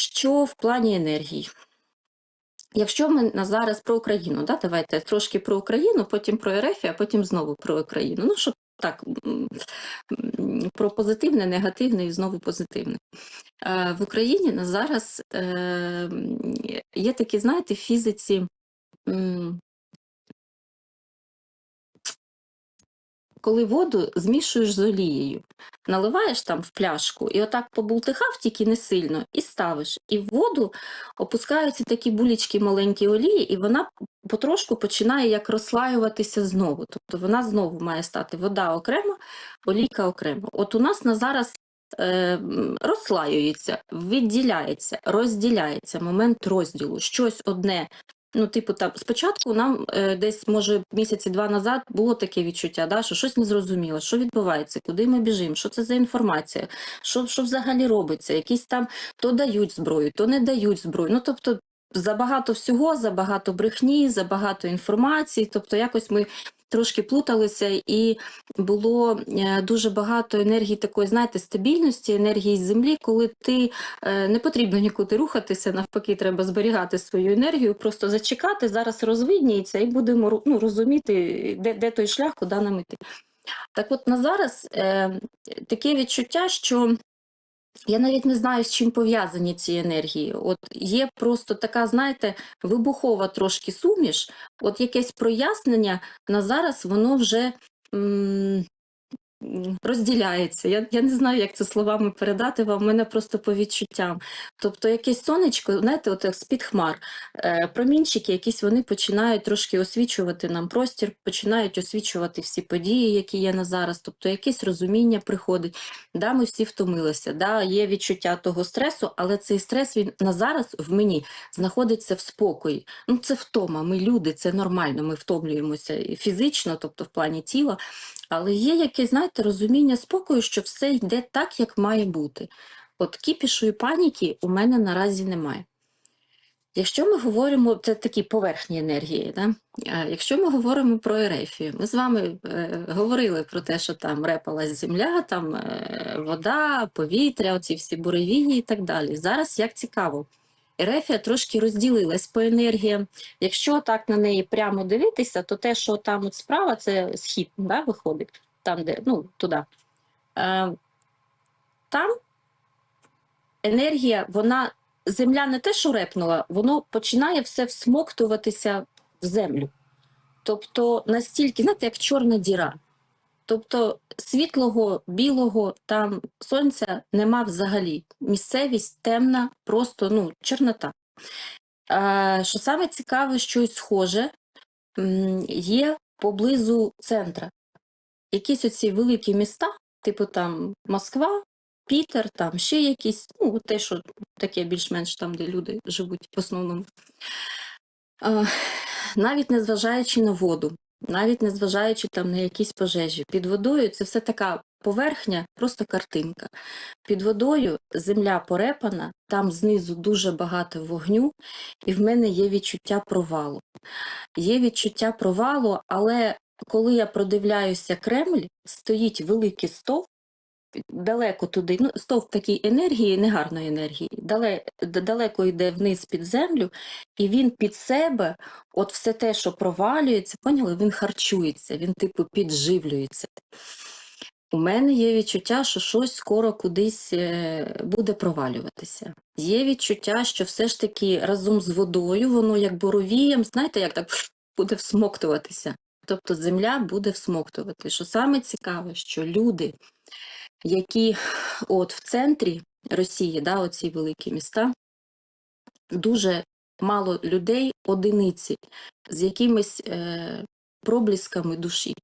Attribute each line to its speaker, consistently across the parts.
Speaker 1: що в плані енергії? Якщо ми на зараз про Україну, да, давайте трошки про Україну, потім про РФ, а потім знову про Україну. Ну, щоб так, про позитивне, негативне і знову позитивне. Е, В Україні на зараз е, є такі, знаєте, фізиці. Коли воду змішуєш з олією, наливаєш там в пляшку і отак побултихав тільки не сильно, і ставиш. І в воду опускаються такі булічки маленькі олії, і вона потрошку починає як розслаюватися знову. Тобто вона знову має стати вода окремо, олійка окремо. От у нас на зараз е, розслаюється, відділяється, розділяється момент розділу. Щось одне. Ну, типу, там спочатку нам е, десь, може, місяці два назад було таке відчуття, да, що щось незрозуміло, що відбувається, куди ми біжимо, що це за інформація, що, що взагалі робиться, якісь там то дають зброю, то не дають зброю. Ну, тобто, забагато всього, забагато брехні, забагато інформації. Тобто, якось ми трошки плуталися, і було е, дуже багато енергії такої, знаєте, стабільності, енергії з землі, коли ти е, не потрібно нікуди рухатися, навпаки, треба зберігати свою енергію, просто зачекати, зараз розвидніється, і будемо ну, розуміти, де, де той шлях, куди нам іти. Так от на зараз е, таке відчуття, що я навіть не знаю, з чим пов'язані ці енергії. От є просто така, знаєте, вибухова трошки суміш, от якесь прояснення на зараз воно вже. Розділяється. Я, я не знаю, як це словами передати вам, в мене просто по відчуттям. Тобто якесь сонечко, знаєте, от як з-під хмар, е, промінчики, якісь вони починають трошки освічувати нам простір, починають освічувати всі події, які є на зараз. Тобто якесь розуміння приходить. Да, ми всі втомилися, да, є відчуття того стресу, але цей стрес він на зараз в мені знаходиться в спокої. Ну, це втома. Ми люди, це нормально. Ми втомлюємося фізично, тобто в плані тіла. Але є якесь, знаєте, розуміння спокою, що все йде так, як має бути. От кіпішу і паніки у мене наразі немає. Якщо ми говоримо, це такі поверхні енергії, да? Якщо ми говоримо про Ерефію, ми з вами е, говорили про те, що там репалась земля, там е, вода, повітря, оці всі буревії і так далі. Зараз як цікаво, Ерефія трошки розділилась по енергіям. Якщо так на неї прямо дивитися, то те, що там от справа, це схід, да, виходить, там, де, ну, туди. Е, там енергія, вона земля не те, що репнула, воно починає все всмоктуватися в землю. Тобто настільки, знаєте, як чорна діра. Тобто світлого, білого там сонця нема взагалі. Місцевість темна, просто ну, чорнота. А, що саме цікаве, щось схоже є поблизу центра. Якісь оці великі міста, типу там Москва, Пітер, там ще якісь, ну, те, що таке більш-менш там, де люди живуть в основному. Навіть незважаючи на воду, навіть незважаючи там на якісь пожежі, під водою це все така поверхня, просто картинка. Під водою земля порепана, там знизу дуже багато вогню, і в мене є відчуття провалу. Є відчуття провалу, але коли я продивляюся Кремль, стоїть великий стовп, далеко туди, ну, стовп такій енергії, негарної енергії, дале, далеко йде вниз під землю, і він під себе, от все те, що провалюється, поняли, він харчується, він типу підживлюється. У мене є відчуття, що щось скоро кудись е, буде провалюватися. Є відчуття, що все ж таки разом з водою, воно як боровієм, знаєте, як так буде всмоктуватися. Тобто земля буде всмоктувати. Що саме цікаве, що люди, які от в центрі Росії, да, оці великі міста, дуже мало людей, одиниці з якимись е, проблисками душі,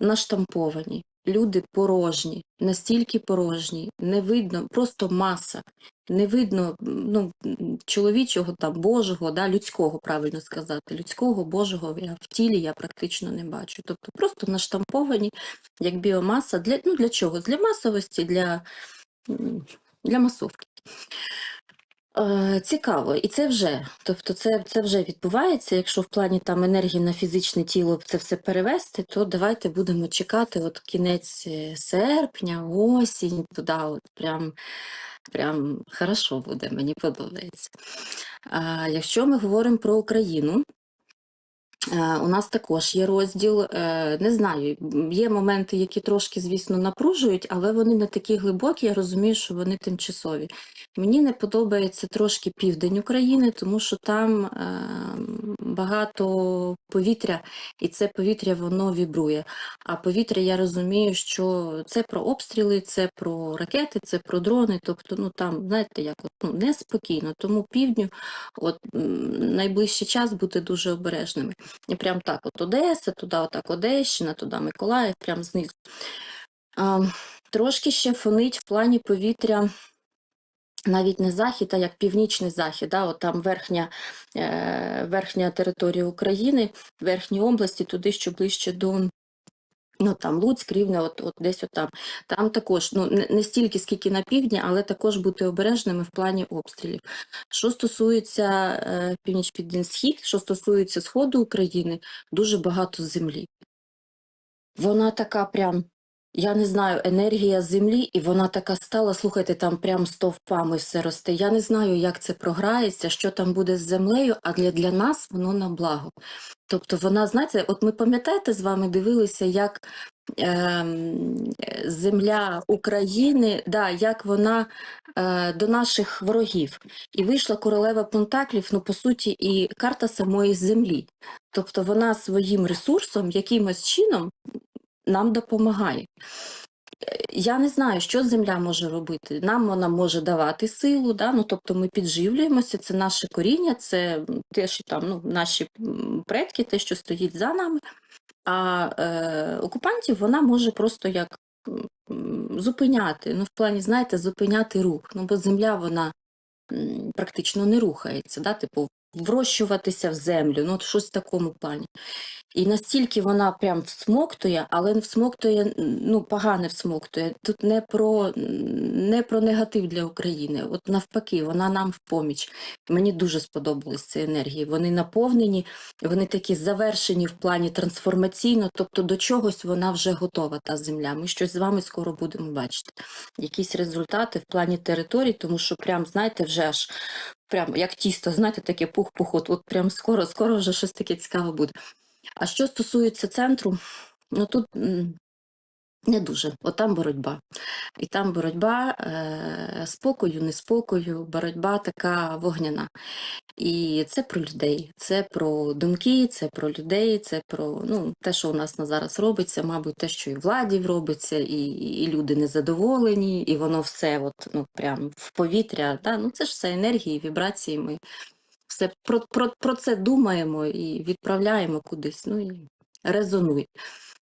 Speaker 1: наштамповані. Люди порожні, настільки порожні, не видно, просто маса, не видно ну, чоловічого там Божого, да, людського, правильно сказати, людського, Божого я в тілі я практично не бачу. Тобто просто наштамповані як біомаса для, ну, для чого? Для масовості, для, для масовки. Е, Цікаво, і це вже. Тобто, це, це вже відбувається. Якщо в плані там енергії на фізичне тіло це все перевести, то давайте будемо чекати от кінець е, серпня, осінь, туди, от прям, прям хорошо буде, мені подобається. А, якщо ми говоримо про Україну, У нас також є розділ. е, Не знаю, є моменти, які трошки, звісно, напружують, але вони не такі глибокі. Я розумію, що вони тимчасові. Мені не подобається трошки південь України, тому що там е, багато повітря, і це повітря воно вібрує. А повітря, я розумію, що це про обстріли, це про ракети, це про дрони. Тобто, ну там, знаєте, як ну, неспокійно. Тому півдню, от найближчий час бути дуже обережними. І прям так, от Одеса, туди, отак Одещина, туди Миколаїв, прям знизу. А, трошки ще фонить в плані повітря. Навіть не захід, а як північний захід, да, от там верхня, е, верхня територія України, верхні області, туди, що ближче до ну, там, Луцьк, Рівне, от, от десь от там. Там також ну, не, не стільки, скільки на півдні, але також бути обережними в плані обстрілів. Що стосується е, північ південь схід, що стосується сходу України, дуже багато землі. Вона така прям, я не знаю, енергія землі, і вона така стала, слухайте, там прям стовпами все росте. Я не знаю, як це програється, що там буде з землею, а для, для нас воно на благо. Тобто вона, знаєте, от ми пам'ятаєте, з вами дивилися, як е, земля України, да, як вона е, до наших ворогів. І вийшла королева Пентаклів, ну, по суті, і карта самої землі. Тобто вона своїм ресурсом, якимось чином нам допомагає. Я не знаю, що земля може робити. Нам вона може давати силу, да? ну, тобто ми підживлюємося, це наше коріння, це те, що там ну, наші предки, те, що стоїть за нами. А е, окупантів вона може просто як зупиняти. Ну, в плані, знаєте, зупиняти рух. Ну, бо земля вона практично не рухається, да? типу, врощуватися в землю, ну, от щось в такому плані. І настільки вона прям всмоктує, але всмоктує, ну, погане всмоктує. Тут не про, не про негатив для України. От навпаки, вона нам в поміч. Мені дуже сподобались ці енергії. Вони наповнені, вони такі завершені в плані трансформаційно, тобто до чогось вона вже готова, та земля. Ми щось з вами скоро будемо бачити. Якісь результати в плані територій, тому що прям, знаєте, вже аж прям як тісто, знаєте, таке пух-пух, от, от прям скоро, скоро вже щось таке цікаве буде. А що стосується центру, ну тут м, не дуже. От там боротьба. І там боротьба е, спокою, неспокою, боротьба така вогняна. І це про людей, це про думки, це про людей, це про ну, те, що у нас на зараз робиться, мабуть, те, що і владі робиться, і, і люди незадоволені, і воно все от, ну, прям в повітря. Да? Ну, це ж все енергії, вібрації. Ми все про, про, про це думаємо і відправляємо кудись. Ну і резонує.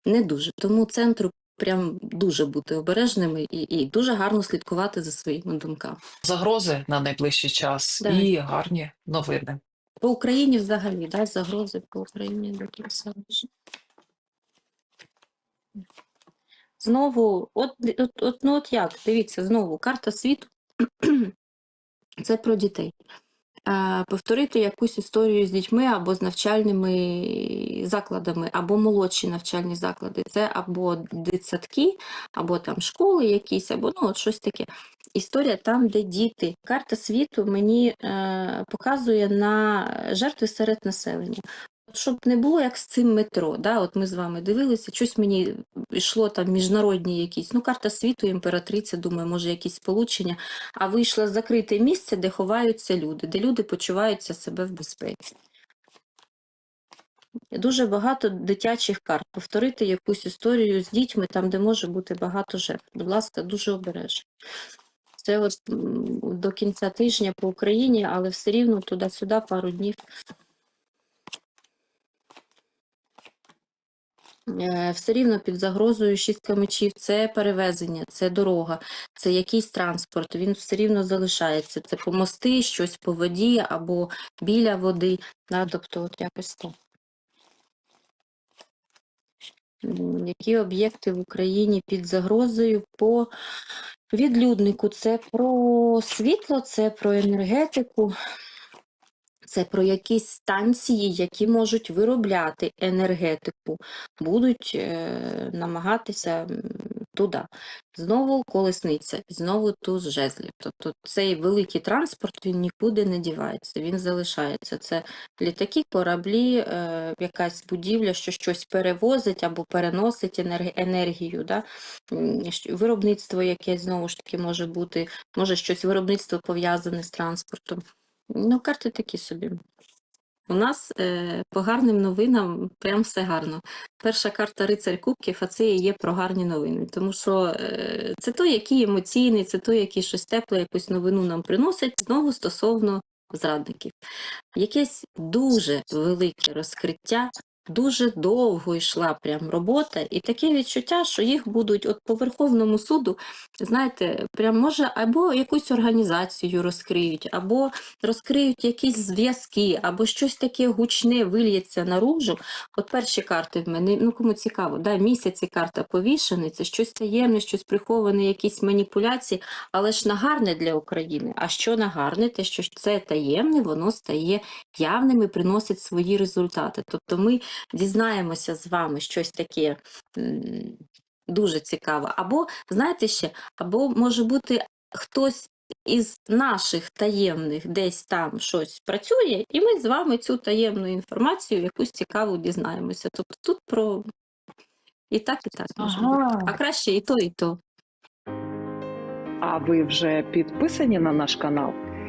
Speaker 1: Не дуже. Тому центру прям дуже бути обережними і, і дуже гарно слідкувати за своїми думками.
Speaker 2: Загрози на найближчий час
Speaker 1: Да.
Speaker 2: і гарні новини.
Speaker 1: По Україні взагалі, да, загрози по Україні до кінця. Знову, от, от, от, ну от як, дивіться, знову карта світу це про дітей. Е, Повторити якусь історію з дітьми або з навчальними закладами, або молодші навчальні заклади. Це або дитсадки, або там школи якісь, або ну, от щось таке. Історія там, де діти. Карта світу мені е, показує на жертви серед населення. Щоб не було як з цим метро, да? от ми з вами дивилися, щось мені йшло там міжнародні якісь, ну карта світу, імператриця, думаю, може якісь сполучення, а вийшло закрите місце, де ховаються люди, де люди почуваються себе в безпеці. Дуже багато дитячих карт. Повторити якусь історію з дітьми, там, де може бути багато жертв. Будь ласка, дуже обережно. Це от до кінця тижня по Україні, але все рівно туди-сюди пару днів. Все рівно під загрозою шістка мечів це перевезення, це дорога, це якийсь транспорт. Він все рівно залишається. Це по мости, щось по воді або біля води. Да, тобто, от якось так. Які об'єкти в Україні під загрозою по відлюднику це про світло, це про енергетику, це про якісь станції, які можуть виробляти енергетику, будуть е, намагатися туди. Знову колесниця, знову туз жезлів. Тобто цей великий транспорт він нікуди не дівається, він залишається. Це літаки, кораблі, е, якась будівля, що щось перевозить або переносить енерг- енергію. Да? Виробництво якесь знову ж таки може бути, може щось виробництво пов'язане з транспортом. Ну, карти такі собі. У нас е, по гарним новинам прям все гарно. Перша карта Рицарь Кубків, а це є про гарні новини. Тому що е, це той, який емоційний, це той, який щось тепле, якусь новину нам приносить, знову стосовно зрадників. Якесь дуже велике розкриття, дуже довго йшла прям робота, і таке відчуття, що їх будуть от по Верховному суду, знаєте, прям може або якусь організацію розкриють, або розкриють якісь зв'язки, або щось таке гучне вильється наружу. От перші карти в мене, ну кому цікаво, да, місяці карта повішений, це щось таємне, щось приховане, якісь маніпуляції, але ж на гарне для України. А що на гарне, те, що це таємне, воно стає явним і приносить свої результати. Тобто ми дізнаємося з вами щось таке. Дуже цікаве. Або, знаєте ще, або може бути хтось із наших таємних десь там щось працює, і ми з вами цю таємну інформацію якусь цікаву дізнаємося. Тобто тут про і так, і так може бути. А краще і то, і то.
Speaker 3: А ви вже підписані на наш канал?